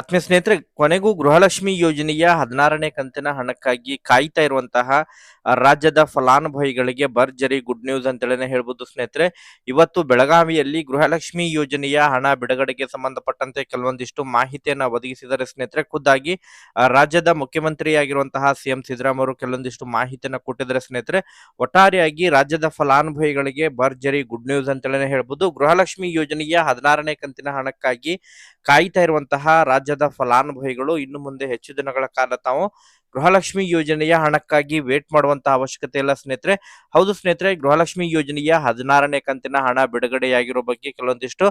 ಆತ್ಮೀಯ ಸ್ನೇಹಿತರೆ, ಕೊನೆಗೂ ಗೃಹಲಕ್ಷ್ಮಿ ಯೋಜನೆಯ ಹದಿನಾರನೇ ಕಂತಿನ ಹಣಕ್ಕಾಗಿ ಕಾಯ್ತಾ ಇರುವಂತಹ ರಾಜ್ಯದ ಫಲಾನುಭವಿಗಳಿಗೆ ಭರ್ಜರಿ ಗುಡ್ ನ್ಯೂಸ್ ಅಂತೇಳಿನೇ ಹೇಳ್ಬೋದು ಸ್ನೇಹಿತರೆ. ಇವತ್ತು ಬೆಳಗಾವಿಯಲ್ಲಿ ಗೃಹಲಕ್ಷ್ಮಿ ಯೋಜನೆಯ ಹಣ ಬಿಡುಗಡೆಗೆ ಸಂಬಂಧಪಟ್ಟಂತೆ ಕೆಲವೊಂದಿಷ್ಟು ಮಾಹಿತಿಯನ್ನು ಒದಗಿಸಿದರೆ ಸ್ನೇಹಿತರೆ. ಖುದ್ದಾಗಿ ರಾಜ್ಯದ ಮುಖ್ಯಮಂತ್ರಿಯಾಗಿರುವಂತಹ ಸಿಎಂ ಸಿದ್ದರಾಮಯ್ಯ ಕೆಲವೊಂದಿಷ್ಟು ಮಾಹಿತಿಯನ್ನು ಕೊಟ್ಟಿದ್ದಾರೆ ಸ್ನೇಹಿತರೆ. ಒಟ್ಟಾರೆಯಾಗಿ ರಾಜ್ಯದ ಫಲಾನುಭವಿಗಳಿಗೆ ಭರ್ಜರಿ ಗುಡ್ ನ್ಯೂಸ್ ಅಂತೇಳಿನೇ ಹೇಳ್ಬೋದು. ಗೃಹಲಕ್ಷ್ಮಿ ಯೋಜನೆಯ ಹದಿನಾರನೇ ಕಂತಿನ ಹಣಕ್ಕಾಗಿ ಕಾಯ್ತಾ ಇರುವಂತಹ ರಾಜ್ಯದ ಫಲಾನುಭವಿಗಳು ಇನ್ನು ಮುಂದೆ ಹೆಚ್ಚು ದಿನಗಳ ಕಾಲ ತಾವು ಗೃಹಲಕ್ಷ್ಮಿ ಯೋಜನೆಯ ಹಣಕ್ಕಾಗಿ ವೇಟ್ ಮಾಡುವಂತಹ ಅವಶ್ಯಕತೆ ಇಲ್ಲ ಸ್ನೇಹಿತರೆ. ಹೌದು ಸ್ನೇಹಿತರೆ, ಗೃಹಲಕ್ಷ್ಮಿ ಯೋಜನೆಯ ಹದಿನಾರನೇ ಕಂತಿನ ಹಣ ಬಿಡುಗಡೆಯಾಗಿರೋ ಬಗ್ಗೆ ಕೆಲವೊಂದಿಷ್ಟು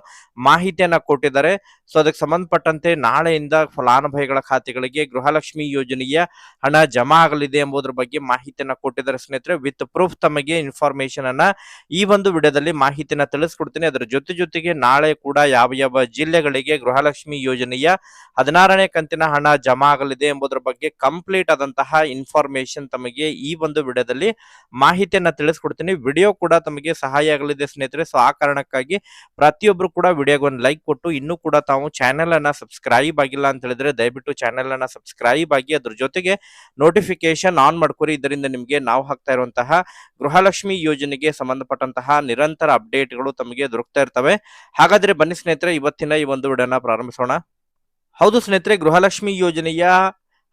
ಮಾಹಿತಿಯನ್ನ ಕೊಟ್ಟಿದ್ದಾರೆ. ಸೊ ಅದಕ್ಕೆ ಸಂಬಂಧಪಟ್ಟಂತೆ ನಾಳೆಯಿಂದ ಫಲಾನುಭವಿಗಳ ಖಾತೆಗಳಿಗೆ ಗೃಹಲಕ್ಷ್ಮಿ ಯೋಜನೆಯ ಹಣ ಜಮಾ ಆಗಲಿದೆ ಎಂಬುದರ ಬಗ್ಗೆ ಮಾಹಿತಿಯನ್ನ ಕೊಟ್ಟಿದ್ದಾರೆ ಸ್ನೇಹಿತರೆ. ವಿತ್ ಪ್ರೂಫ್ ತಮಗೆ ಇನ್ಫಾರ್ಮೇಶನ್ ಅನ್ನ ಈ ಒಂದು ವಿಡಿಯೋದಲ್ಲಿ ಮಾಹಿತಿನ ತಿಳಿಸ್ಕೊಡ್ತೀನಿ. ಅದರ ಜೊತೆ ಜೊತೆಗೆ ನಾಳೆ ಕೂಡ ಯಾವ ಯಾವ ಜಿಲ್ಲೆಗಳಿಗೆ ಗೃಹಲಕ್ಷ್ಮಿ ಯೋಜನೆಯ ಹದಿನಾರನೇ ಕಂತಿನ ಹಣ ಜಮಾ ಆಗಲಿದೆ ಎಂಬುದರ ಬಗ್ಗೆ ಕಂಪ್ಲೀಟ್ ಆದಂತಹ ಇನ್ಫಾರ್ಮೇಶನ್ ತಮಗೆ ಈ ಒಂದು ವಿಡಿಯೋದಲ್ಲಿ ಮಾಹಿತಿಯನ್ನ ತಿಳಿಸ್ಕೊಡ್ತೀನಿ. ವಿಡಿಯೋ ಕೂಡ ತಮಗೆ ಸಹಾಯ ಆಗಲಿದೆ ಸ್ನೇಹಿತರೆ. ಸೊ ಆ ಕಾರಣಕ್ಕಾಗಿ ಪ್ರತಿಯೊಬ್ರು ಕೂಡ ವಿಡಿಯೋಗೆ ಒಂದು ಲೈಕ್ ಕೊಟ್ಟು ಇನ್ನೂ ಕೂಡ ತಾವು ಚಾನೆಲ್ ಅನ್ನ ಸಬ್ಸ್ಕ್ರೈಬ್ ಆಗಿಲ್ಲ ಅಂತ ಹೇಳಿದ್ರೆ ದಯವಿಟ್ಟು ಚಾನೆಲ್ ಅನ್ನ ಸಬ್ಸ್ಕ್ರೈಬ್ ಆಗಿ ಅದ್ರ ಜೊತೆಗೆ ನೋಟಿಫಿಕೇಶನ್ ಆನ್ ಮಾಡ್ಕೊರಿ. ಇದರಿಂದ ನಿಮಗೆ ನಾವು ಹಾಕ್ತಾ ಇರುವಂತಹ ಗೃಹಲಕ್ಷ್ಮಿ ಯೋಜನೆಗೆ ಸಂಬಂಧಪಟ್ಟಂತಹ ನಿರಂತರ ಅಪ್ಡೇಟ್ಗಳು ತಮಗೆ ದೊರಕ್ತಾ ಇರ್ತವೆ. ಹಾಗಾದ್ರೆ ಬನ್ನಿ ಸ್ನೇಹಿತರೆ, ಇವತ್ತಿನ ಈ ಒಂದು ವಿಡಿಯೋನ ಪ್ರಾರಂಭಿಸೋಣ. ಹೌದು ಸ್ನೇಹಿತರೆ, ಗೃಹಲಕ್ಷ್ಮಿ ಯೋಜನೆಯ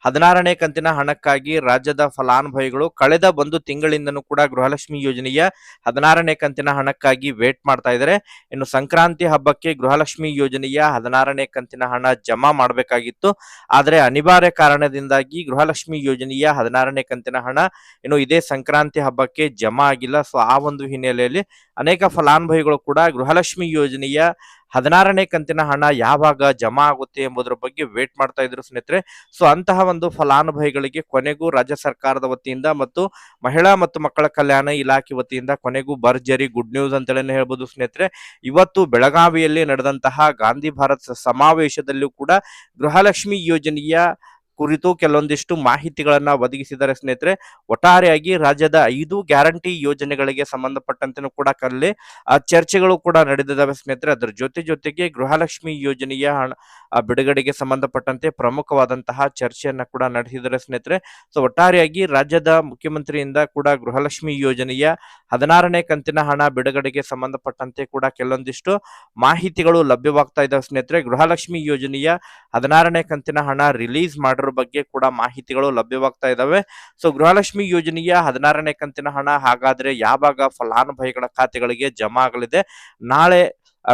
ಹದಿನಾರನೇ ಕಂತಿನ ಹಣಕ್ಕಾಗಿ ರಾಜ್ಯದ ಫಲಾನುಭವಿಗಳು ಕಳೆದ ಒಂದು ತಿಂಗಳಿಂದನೂ ಕೂಡ ಗೃಹಲಕ್ಷ್ಮಿ ಯೋಜನೆಯ ಹದಿನಾರನೇ ಕಂತಿನ ಹಣಕ್ಕಾಗಿ ವೇಟ್ ಮಾಡ್ತಾ ಇದ್ದಾರೆ. ಇನ್ನು ಸಂಕ್ರಾಂತಿ ಹಬ್ಬಕ್ಕೆ ಗೃಹಲಕ್ಷ್ಮಿ ಯೋಜನೆಯ ಹದಿನಾರನೇ ಕಂತಿನ ಹಣ ಜಮಾ ಮಾಡಬೇಕಾಗಿತ್ತು. ಆದರೆ ಅನಿವಾರ್ಯ ಕಾರಣದಿಂದಾಗಿ ಗೃಹಲಕ್ಷ್ಮಿ ಯೋಜನೆಯ ಹದಿನಾರನೇ ಕಂತಿನ ಹಣ ಇನ್ನು ಇದೇ ಸಂಕ್ರಾಂತಿ ಹಬ್ಬಕ್ಕೆ ಜಮಾ ಆಗಿಲ್ಲ. ಸೊ, ಆ ಒಂದು ಹಿನ್ನೆಲೆಯಲ್ಲಿ ಅನೇಕ ಫಲಾನುಭವಿಗಳು ಕೂಡ ಗೃಹಲಕ್ಷ್ಮಿ ಯೋಜನೆಯ ಹದಿನಾರನೇ ಕಂತಿನ ಹಣ ಯಾವಾಗ ಜಮಾ ಆಗುತ್ತೆ ಎಂಬುದರ ಬಗ್ಗೆ ವೇಟ್ ಮಾಡ್ತಾ ಇದ್ರು ಸ್ನೇಹಿತರೆ. ಸೊ ಅಂತಹ ಒಂದು ಫಲಾನುಭವಿಗಳಿಗೆ ಕೊನೆಗೂ ರಾಜ್ಯ ಸರ್ಕಾರದ ವತಿಯಿಂದ ಮತ್ತು ಮಹಿಳಾ ಮತ್ತು ಮಕ್ಕಳ ಕಲ್ಯಾಣ ಇಲಾಖೆ ವತಿಯಿಂದ ಕೊನೆಗೂ ಭರ್ಜರಿ ಗುಡ್ ನ್ಯೂಸ್ ಅಂತೇಳಿ ಹೇಳ್ಬೋದು ಸ್ನೇಹಿತರೆ. ಇವತ್ತು ಬೆಳಗಾವಿಯಲ್ಲಿ ನಡೆದಂತಹ ಗಾಂಧಿ ಭಾರತ್ ಸಮಾವೇಶದಲ್ಲೂ ಕೂಡ ಗೃಹಲಕ್ಷ್ಮಿ ಯೋಜನೆಯ ಕುರಿತು ಕೆಲವೊಂದಿಷ್ಟು ಮಾಹಿತಿಗಳನ್ನ ಒದಗಿಸಿದ್ದಾರೆ ಸ್ನೇಹಿತರೆ. ಒಟ್ಟಾರೆಯಾಗಿ ರಾಜ್ಯದ ಐದು ಗ್ಯಾರಂಟಿ ಯೋಜನೆಗಳಿಗೆ ಸಂಬಂಧಪಟ್ಟಂತೆನೂ ಕೂಡ ಕಲ್ಲಿ ಚರ್ಚೆಗಳು ಕೂಡ ನಡೆದಿದ್ದಾವೆ ಸ್ನೇಹಿತರೆ. ಅದರ ಜೊತೆ ಜೊತೆಗೆ ಗೃಹಲಕ್ಷ್ಮಿ ಯೋಜನೆಯ ಹಣ ಬಿಡುಗಡೆಗೆ ಸಂಬಂಧಪಟ್ಟಂತೆ ಪ್ರಮುಖವಾದಂತಹ ಚರ್ಚೆಯನ್ನ ಕೂಡ ನಡೆಸಿದ್ದಾರೆ ಸ್ನೇಹಿತರೆ. ಸೊ ಒಟ್ಟಾರೆಯಾಗಿ ರಾಜ್ಯದ ಮುಖ್ಯಮಂತ್ರಿಯಿಂದ ಕೂಡ ಗೃಹಲಕ್ಷ್ಮಿ ಯೋಜನೆಯ ಹದಿನಾರನೇ ಕಂತಿನ ಹಣ ಬಿಡುಗಡೆಗೆ ಸಂಬಂಧಪಟ್ಟಂತೆ ಕೂಡ ಕೆಲವೊಂದಿಷ್ಟು ಮಾಹಿತಿಗಳು ಲಭ್ಯವಾಗ್ತಾ ಇದ್ದಾವೆ ಸ್ನೇಹಿತರೆ. ಗೃಹಲಕ್ಷ್ಮಿ ಯೋಜನೆಯ ಹದಿನಾರನೇ ಕಂತಿನ ಹಣ ರಿಲೀಸ್ ಮಾಡಿರೋ ಬಗ್ಗೆ ಕೂಡ ಮಾಹಿತಿಗಳು ಲಭ್ಯವಾಗ್ತಾ ಇದಾವೆ. ಸೊ ಗೃಹಲಕ್ಷ್ಮಿ ಯೋಜನೆಯ ಹದಿನಾರನೇ ಕಂತಿನ ಹಣ ಹಾಗಾದ್ರೆ ಯಾವಾಗ ಫಲಾನುಭವಿಗಳ ಖಾತೆಗಳಿಗೆ ಜಮಾ ಆಗಲಿದೆ? ನಾಳೆ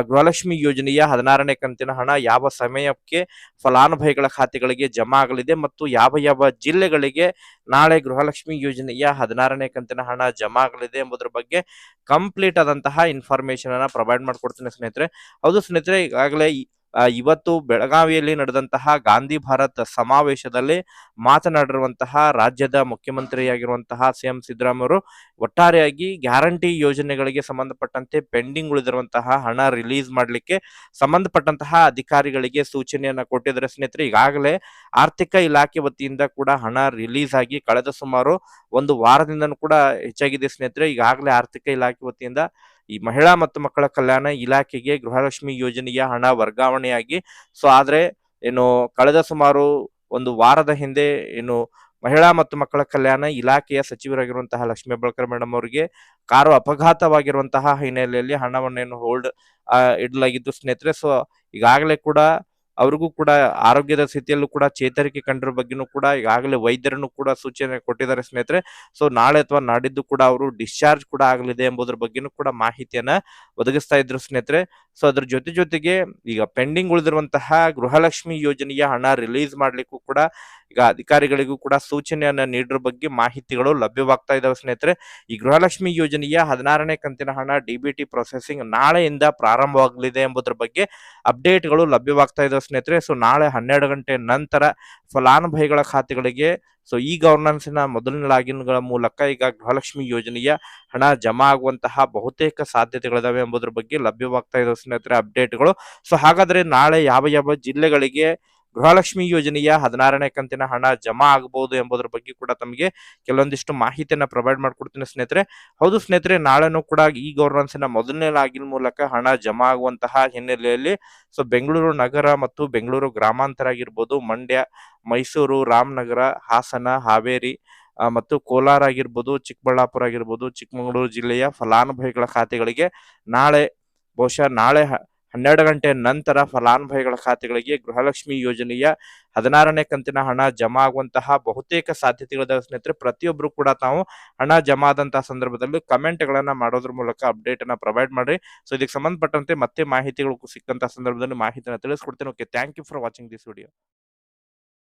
ಗೃಹಲಕ್ಷ್ಮಿ ಯೋಜನೆಯ ಹದಿನಾರನೇ ಕಂತಿನ ಹಣ ಯಾವ ಸಮಯಕ್ಕೆ ಫಲಾನುಭವಿಗಳ ಖಾತೆಗಳಿಗೆ ಜಮಾ ಆಗಲಿದೆ ಮತ್ತು ಯಾವ ಯಾವ ಜಿಲ್ಲೆಗಳಿಗೆ ನಾಳೆ ಗೃಹಲಕ್ಷ್ಮಿ ಯೋಜನೆಯ ಹದಿನಾರನೇ ಕಂತಿನ ಹಣ ಜಮಾ ಆಗಲಿದೆ ಎಂಬುದರ ಬಗ್ಗೆ ಕಂಪ್ಲೀಟ್ ಆದಂತಹ ಇನ್ಫಾರ್ಮೇಶನ್ ಅನ್ನ ಪ್ರೊವೈಡ್ ಮಾಡ್ಕೊಡ್ತೀನಿ ಸ್ನೇಹಿತರೆ. ಹೌದು ಸ್ನೇಹಿತರೆ, ಈಗಾಗಲೇ ಇವತ್ತು ಬೆಳಗಾವಿಯಲ್ಲಿ ನಡೆದಂತಹ ಗಾಂಧಿ ಭಾರತ್ ಸಮಾವೇಶದಲ್ಲಿ ಮಾತನಾಡಿರುವಂತಹ ರಾಜ್ಯದ ಮುಖ್ಯಮಂತ್ರಿಯಾಗಿರುವಂತಹ ಸಿಎಂ ಸಿದ್ದರಾಮಯ್ಯ ಅವರು ಒಟ್ಟಾರೆಯಾಗಿ ಗ್ಯಾರಂಟಿ ಯೋಜನೆಗಳಿಗೆ ಸಂಬಂಧಪಟ್ಟಂತೆ ಪೆಂಡಿಂಗ್ ಉಳಿದಿರುವಂತಹ ಹಣ ರಿಲೀಸ್ ಮಾಡಲಿಕ್ಕೆ ಸಂಬಂಧಪಟ್ಟಂತಹ ಅಧಿಕಾರಿಗಳಿಗೆ ಸೂಚನೆಯನ್ನ ಕೊಟ್ಟಿದ್ದಾರೆ. ಸ್ನೇಹಿತರೆ, ಈಗಾಗಲೇ ಆರ್ಥಿಕ ಇಲಾಖೆ ವತಿಯಿಂದ ಕೂಡ ಹಣ ರಿಲೀಸ್ ಆಗಿ ಕಳೆದ ಸುಮಾರು ಒಂದು ವಾರದಿಂದನೂ ಕೂಡ ಹೆಚ್ಚಾಗಿದೆ. ಸ್ನೇಹಿತರೆ, ಈಗಾಗಲೇ ಆರ್ಥಿಕ ಇಲಾಖೆ ವತಿಯಿಂದ ಈ ಮಹಿಳಾ ಮತ್ತು ಮಕ್ಕಳ ಕಲ್ಯಾಣ ಇಲಾಖೆಗೆ ಗೃಹಲಕ್ಷ್ಮಿ ಯೋಜನೆಯ ಹಣ ವರ್ಗಾವಣೆಯಾಗಿ. ಸೊ, ಆದರೆ ಏನು ಕಳೆದ ಸುಮಾರು ಒಂದು ವಾರದ ಹಿಂದೆ ಏನು ಮಹಿಳಾ ಮತ್ತು ಮಕ್ಕಳ ಕಲ್ಯಾಣ ಇಲಾಖೆಯ ಸಚಿವರಾಗಿರುವಂತಹ ಲಕ್ಷ್ಮೀ ಹೆಬ್ಬಾಳ್ಕರ್ ಮೇಡಮ್ ಅವರಿಗೆ ಕಾರು ಅಪಘಾತವಾಗಿರುವಂತಹ ಹಿನ್ನೆಲೆಯಲ್ಲಿ ಹಣವನ್ನೇನು ಹೋಲ್ಡ್ ಇಡಲಾಗಿದ್ದು ಸ್ನೇಹಿತರೆ. ಸೊ, ಈಗಾಗಲೇ ಕೂಡ ಅವ್ರಿಗೂ ಕೂಡ ಆರೋಗ್ಯದ ಸ್ಥಿತಿಯಲ್ಲೂ ಕೂಡ ಚೇತರಿಕೆ ಕಂಡಿರೋ ಬಗ್ಗೆನೂ ಕೂಡ ಈಗಾಗಲೇ ವೈದ್ಯರನ್ನು ಕೂಡ ಸೂಚನೆ ಕೊಟ್ಟಿದ್ದಾರೆ ಸ್ನೇಹಿತರೆ. ಸೊ ನಾಳೆ ಅಥವಾ ನಾಡಿದ್ದು ಕೂಡ ಅವರು ಡಿಸ್ಚಾರ್ಜ್ ಕೂಡ ಆಗಲಿದೆ ಎಂಬುದರ ಬಗ್ಗೆನೂ ಕೂಡ ಮಾಹಿತಿಯನ್ನ ಒದಗಿಸ್ತಾ ಇದ್ರು ಸ್ನೇಹಿತರೆ. ಸೊ ಅದ್ರ ಜೊತೆ ಜೊತೆಗೆ ಈಗ ಪೆಂಡಿಂಗ್ ಉಳಿದಿರುವಂತಹ ಗೃಹಲಕ್ಷ್ಮಿ ಯೋಜನೆಯ ಹಣ ರಿಲೀಸ್ ಮಾಡ್ಲಿಕ್ಕೂ ಕೂಡ ಈಗ ಅಧಿಕಾರಿಗಳಿಗೂ ಕೂಡ ಸೂಚನೆಯನ್ನ ನೀಡಿರೋ ಬಗ್ಗೆ ಮಾಹಿತಿಗಳು ಲಭ್ಯವಾಗ್ತಾ ಇದಾವೆ ಸ್ನೇಹಿತರೆ. ಈ ಗೃಹಲಕ್ಷ್ಮಿ ಯೋಜನೆಯ ಹದಿನಾರನೇ ಕಂತಿನ ಹಣ ಡಿಬಿಟಿ ಪ್ರೊಸೆಸಿಂಗ್ ನಾಳೆಯಿಂದ ಪ್ರಾರಂಭವಾಗಲಿದೆ ಎಂಬುದರ ಬಗ್ಗೆ ಅಪ್ಡೇಟ್ಗಳು ಲಭ್ಯವಾಗ್ತಾ ಇದಾವೆ ಸ್ನೇಹಿತರೆ. ಸೊ, ನಾಳೆ ಹನ್ನೆರಡು ಗಂಟೆ ನಂತರ ಫಲಾನುಭವಿಗಳ ಖಾತೆಗಳಿಗೆ, ಸೊ, ಈ ಗವರ್ನೆನ್ಸ್ನ ಮೊದಲನೇ ಲಾಗಿನ್ಗಳ ಮೂಲಕ ಈಗ ಗೃಹಲಕ್ಷ್ಮಿ ಯೋಜನೆಯ ಹಣ ಜಮಾ ಆಗುವಂತಹ ಬಹುತೇಕ ಸಾಧ್ಯತೆಗಳಿದಾವೆ ಎಂಬುದರ ಬಗ್ಗೆ ಲಭ್ಯವಾಗ್ತಾ ಇದಾವೆ ಸ್ನೇಹಿತರೆ ಅಪ್ಡೇಟ್ಗಳು. ಸೊ, ಹಾಗಾದ್ರೆ ನಾಳೆ ಯಾವ ಯಾವ ಜಿಲ್ಲೆಗಳಿಗೆ ಗೃಹಲಕ್ಷ್ಮಿ ಯೋಜನೆಯ ಹದಿನಾರನೇ ಕಂತಿನ ಹಣ ಜಮಾ ಆಗಬಹುದು ಎಂಬುದರ ಬಗ್ಗೆ ಕೂಡ ತಮಗೆ ಕೆಲವೊಂದಿಷ್ಟು ಮಾಹಿತಿಯನ್ನ ಪ್ರೊವೈಡ್ ಮಾಡ್ಕೊಡ್ತೀನಿ ಸ್ನೇಹಿತರೆ. ಹೌದು ಸ್ನೇಹಿತರೆ, ನಾಳೆನೂ ಕೂಡ ಈ ನ ಮೊದಲನೇ ಲಾಗಿನ್ ಮೂಲಕ ಹಣ ಜಮಾ ಆಗುವಂತಹ ಹಿನ್ನೆಲೆಯಲ್ಲಿ ಸೊ ಬೆಂಗಳೂರು ನಗರ ಮತ್ತು ಬೆಂಗಳೂರು ಗ್ರಾಮಾಂತರ ಆಗಿರ್ಬೋದು, ಮಂಡ್ಯ, ಮೈಸೂರು, ರಾಮನಗರ, ಹಾಸನ, ಹಾವೇರಿ ಮತ್ತು ಕೋಲಾರ ಆಗಿರ್ಬೋದು, ಚಿಕ್ಕಬಳ್ಳಾಪುರ ಆಗಿರ್ಬೋದು, ಚಿಕ್ಕಮಗಳೂರು ಜಿಲ್ಲೆಯ ಫಲಾನುಭವಿಗಳ ಖಾತೆಗಳಿಗೆ ನಾಳೆ, ಬಹುಶಃ ನಾಳೆ ಹನ್ನೆರಡು ಗಂಟೆ ನಂತರ ಫಲಾನುಭವಿಗಳ ಖಾತೆಗಳಿಗೆ ಗೃಹಲಕ್ಷ್ಮಿ ಯೋಜನೆಯ ಹದಿನಾರನೇ ಕಂತಿನ ಹಣ ಜಮಾ ಆಗುವಂತಹ ಬಹುತೇಕ ಸಾಧ್ಯತೆಗಳ ಸ್ನೇಹಿತರೆ. ಪ್ರತಿಯೊಬ್ಬರು ಕೂಡ ತಾವು ಹಣ ಜಮಾ ಆದಂತಹ ಸಂದರ್ಭದಲ್ಲಿ ಕಮೆಂಟ್ಗಳನ್ನ ಮಾಡೋದ್ರ ಮೂಲಕ ಅಪ್ಡೇಟ್ ಅನ್ನ ಪ್ರೊವೈಡ್ ಮಾಡಿ ಸೊ ಇದಕ್ಕೆ ಸಂಬಂಧಪಟ್ಟಂತೆ ಮತ್ತೆ ಮಾಹಿತಿಗಳು ಸಿಕ್ಕಂತಹ ಸಂದರ್ಭದಲ್ಲಿ ಮಾಹಿತಿಯನ್ನು ತಿಳಿಸ್ಕೊಡ್ತೇನೆ. Okay thank you for watching this video